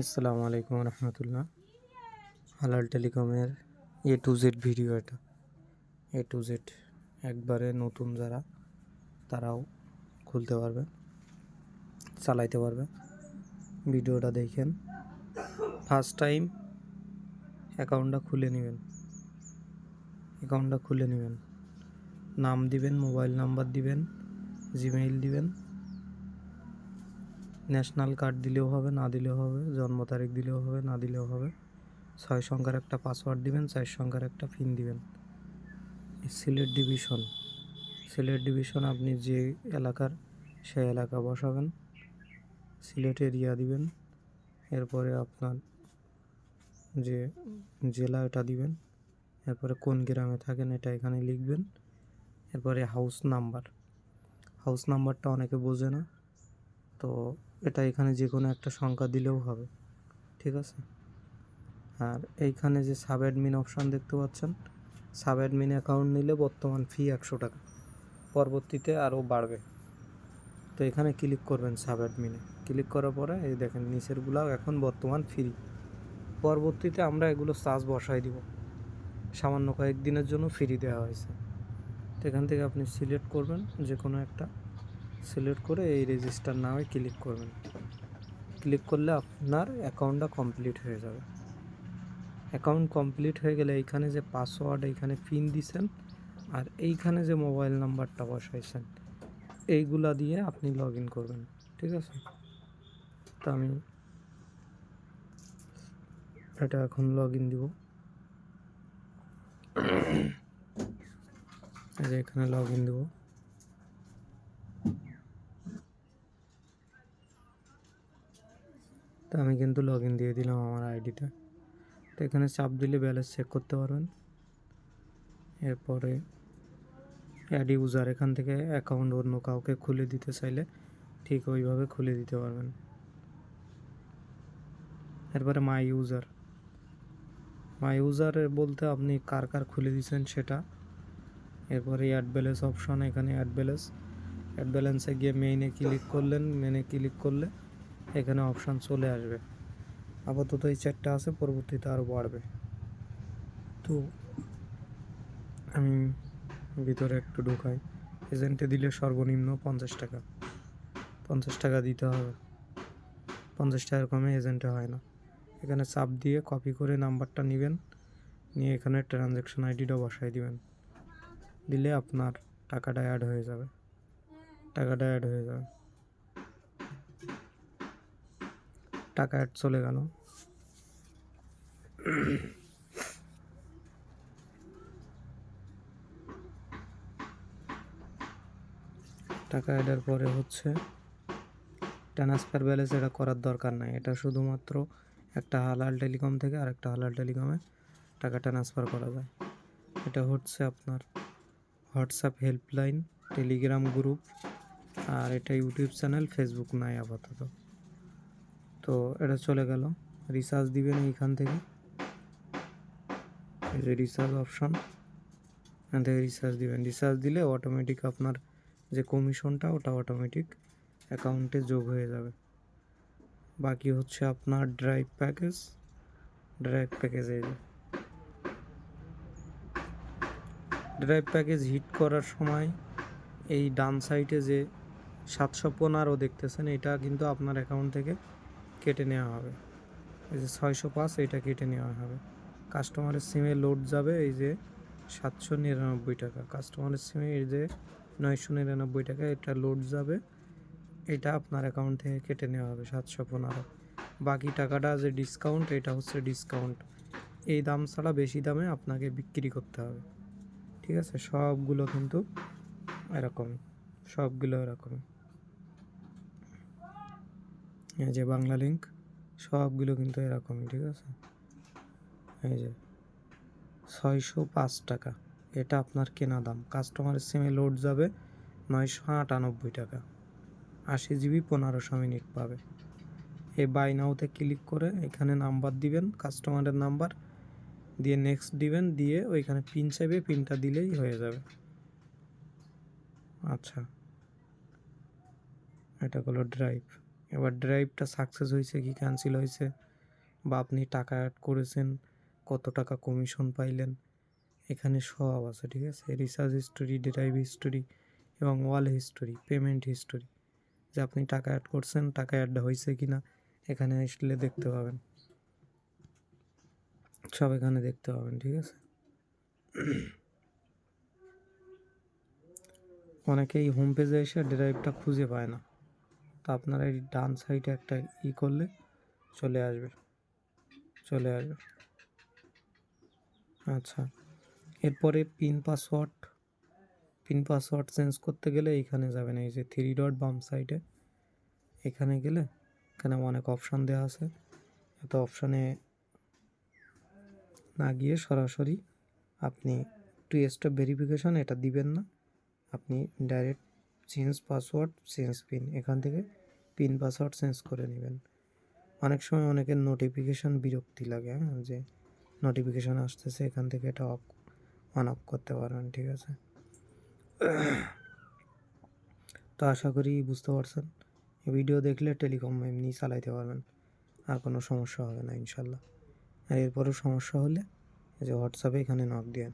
আসসালামু আলাইকুম রহমতুল্লাহ। হালাল টেলিকমের এ টু জেড ভিডিও এটা। এ টু জেড একবারে নতুন যারা, তারাও খুলতে পারবে, চালাইতে পারবে। ভিডিওটা দেখেন। ফার্স্ট টাইম অ্যাকাউন্টটা খুলে নেবেন। অ্যাকাউন্টটা খুলে নেবেন। নাম দিবেন মোবাইল নাম্বার দিবেন জিমেইল দিবেন। ন্যাশনাল কার্ড দিলেও হবে, না দিলেও হবে, জন্ম তারিখ দিলেও হবে, না দিলেও হবে। ছয় সংখ্যার একটা পাসওয়ার্ড দিবেন, চার সংখ্যার একটা পিন দিবেন। সিলেট ডিভিশন সিলেট ডিভিশন আপনি যে এলাকার সেই এলাকা বসাবেন, সিলেট এরিয়া দিবেন। এরপরে আপনার যে জেলা এটা দিবেন, এরপরে কোন গ্রামে থাকেন এটা এখানে লিখবেন। এরপরে হাউস নাম্বার হাউস নাম্বারটা অনেকে বোঝে না, তো এটা এখানে যে কোনো একটা সংখ্যা দিলেও হবে, ঠিক আছে? আর এইখানে যে সাব অ্যাডমিন অপশান দেখতে পাচ্ছেন সাব অ্যাডমিন অ্যাকাউন্ট নিলে বর্তমান ফি একশো টাকা, পরবর্তীতে আরও বাড়বে। তো এখানে ক্লিক করবেন সাব অ্যাডমিনে ক্লিক করার পরে এই দেখেন নিচেরগুলাও এখন বর্তমান ফ্রি। পরবর্তীতে আমরা এগুলো চার্জ বসাই দিব, সামান্য কয়েকদিনের জন্য ফ্রি দেওয়া হয়েছে। তো এখান থেকে আপনি সিলেক্ট করবেন যে কোনো একটা। সিলেক্ট করে এই রেজিস্টার নামে ক্লিক করবেন। ক্লিক করলে আপনার অ্যাকাউন্টটা কমপ্লিট হয়ে যাবে। অ্যাকাউন্ট কমপ্লিট হয়ে গেলে এইখানে যে পাসওয়ার্ড এইখানে পিন দিছেন আর এইখানে যে মোবাইল নাম্বারটা বসাইছেন, এইগুলা দিয়ে আপনি লগ ইন করবেন, ঠিক আছে? তো আমি এটা এখন লগ ইন দিব এখানে লগ ইন দেবো। তো আমি কিন্তু লগ ইন দিয়ে দিলাম আমার আইডিতে তো। এখানে চাপ দিলে ব্যালেন্স চেক করতে পারবেন। এরপরে অ্যাড ইউজার এখান থেকে অ্যাকাউন্ট অন্য কাউকে খুলে দিতে চাইলে ঠিক ওইভাবে খুলে দিতে পারবেন। এরপরে মাই ইউজার মাই ইউজার বলতে আপনি কার কার খুলে দিয়েছেন সেটা। এরপরে অ্যাড ব্যালেন্স অপশন এখানে অ্যাড ব্যালেন্স অ্যাড ব্যালেন্সে গিয়ে মেইনে ক্লিক করলেন মেনে ক্লিক করলে এখানে অপশান চলে আসবে। আপাতত এই চারটা আছে, পরবর্তীতে আরও বাড়বে। তো আমি ভিতরে একটু ঢুকাই। এজেন্টে দিলে সর্বনিম্ন পঞ্চাশ টাকা। পঞ্চাশ টাকা দিতে হবে। পঞ্চাশ টাকার কমে এজেন্টে হয় না। এখানে চাপ দিয়ে কপি করে নাম্বারটা নেবেন। নিয়ে এখানে ট্রানজ্যাকশন আইডিটা বসাই দিবেন। দিলে আপনার টাকাটা অ্যাড হয়ে যাবে। টাকাটা অ্যাড হয়ে যাবে। টাকা অ্যাড চলে গেল। টাকা অ্যাডের পরে হচ্ছে ট্রান্সফার ব্যালেন্স এটা করার দরকার নাই। এটা শুধুমাত্র একটা হালাল টেলিকম থেকে আর একটা হালাল টেলিকমে টাকা ট্রান্সফার করা যায়। এটা হচ্ছে আপনার হোয়াটসঅ্যাপ হেল্পলাইন টেলিগ্রাম গ্রুপ আর এটা ইউটিউব চ্যানেল ফেসবুক নাই আপাতত। তো এটা চলে গেল। রিচার্জ দিবেন এইখান থেকে। এই যে রিচার্জ অপশন এখান থেকে রিচার্জ দিবেন। রিচার্জ দিলে অটোমেটিক আপনার যে কমিশনটা ওটা অটোমেটিক অ্যাকাউন্টে যোগ হয়ে যাবে। বাকি হচ্ছে আপনার ড্রাইভ প্যাকেজ ড্রাইভ প্যাকেজ এই যে। ড্রাইভ প্যাকেজ হিট করার সময় এই ডান সাইডে যে সাতশো পনেরো দেখতেছেন, এটা কিন্তু আপনার অ্যাকাউন্ট থেকে কেটে নেওয়া হবে। এই যে ছয়শো পাঁচ এটা কেটে নেওয়া হবে। কাস্টমারের সিমে লোড যাবে এই যে সাতশো নিরানব্বই টাকা। কাস্টমারের সিমে এই যে নয়শো নিরানব্বই টাকা, এটা লোড যাবে। এটা আপনার অ্যাকাউন্ট থেকে কেটে নেওয়া হবে সাতশো পনেরো। বাকি টাকাটা যে ডিসকাউন্ট, এটা হচ্ছে ডিসকাউন্ট। এই দাম ছাড়া বেশি দামে আপনাকে বিক্রি করতে হবে। ঠিক আছে? সবগুলো কিন্তু এরকম, সবগুলো এরকমই এই যে বাংলা লিঙ্ক সবগুলো কিন্তু এরকমই, ঠিক আছে? এই যে ছয়শো পাঁচ টাকা, এটা আপনার কেনা দাম। কাস্টমারের সিমে লোড যাবে নয়শো আটানব্বই টাকা, আশি জিবি পনেরোশো মিনিট পাবে। এই বাই নাওতে ক্লিক করে এখানে নাম্বার দিবেন কাস্টমারের নাম্বার দিয়ে নেক্সট দিবেন, দিয়ে ওইখানে পিন চাইবে পিনটা দিলেই হয়ে যাবে। আচ্ছা এটা হলো ড্রাইভ এবার ড্রাইভটা সাকসেস হয়েছে কি ক্যান্সেল হয়েছে বা আপনি টাকা অ্যাড করেছেন, কত টাকা কমিশন পাইলেন, এখানে সব আছে, ঠিক আছে? রিসার্চ হিস্টোরি ড্রাইভ হিস্টোরি এবং ওয়াল হিস্টোরি পেমেন্ট হিস্টোরি যে আপনি টাকা অ্যাড করছেন, টাকা অ্যাড হয়েছে কি না এখানে আসলে দেখতে পাবেন। সব এখানে দেখতে পাবেন, ঠিক আছে? অনেকেই হোম পেজে এসে ড্রাইভটা খুঁজে পায় না। তো আপনারা এই ডান সাইডে একটা ই করলে চলে আসবে। চলে আসবে। আচ্ছা। এরপরে PIN password PIN password change করতে গেলে এইখানে যাবেন। এই যে থ্রি ডট বাম সাইডে এখানে গেলে এখানে অনেক অপশান দেওয়া আছে। এত অপশানে না গিয়ে সরাসরি আপনি টু স্টেপ ভেরিফিকেশান এটা দিবেন না। আপনি direct change password, change PIN. এখান থেকে পিন পাসওয়ার্ড চেঞ্জ করে নেবেন। অনেক সময় অনেকের নোটিফিকেশন বিরক্তি লাগে হ্যাঁ যে নোটিফিকেশন আসতেছে, এখান থেকে এটা অফ অন অফ করতে পারবেন ঠিক আছে? তো আশা করি বুঝতে পারছেন। ভিডিও দেখলে টেলিকম এমনি চালাইতে পারবেন, আর কোনো সমস্যা হবে না, ইনশাল্লাহ। আর এরপরও সমস্যা হলে যে হোয়াটসঅ্যাপে এখানে নক দিয়েন।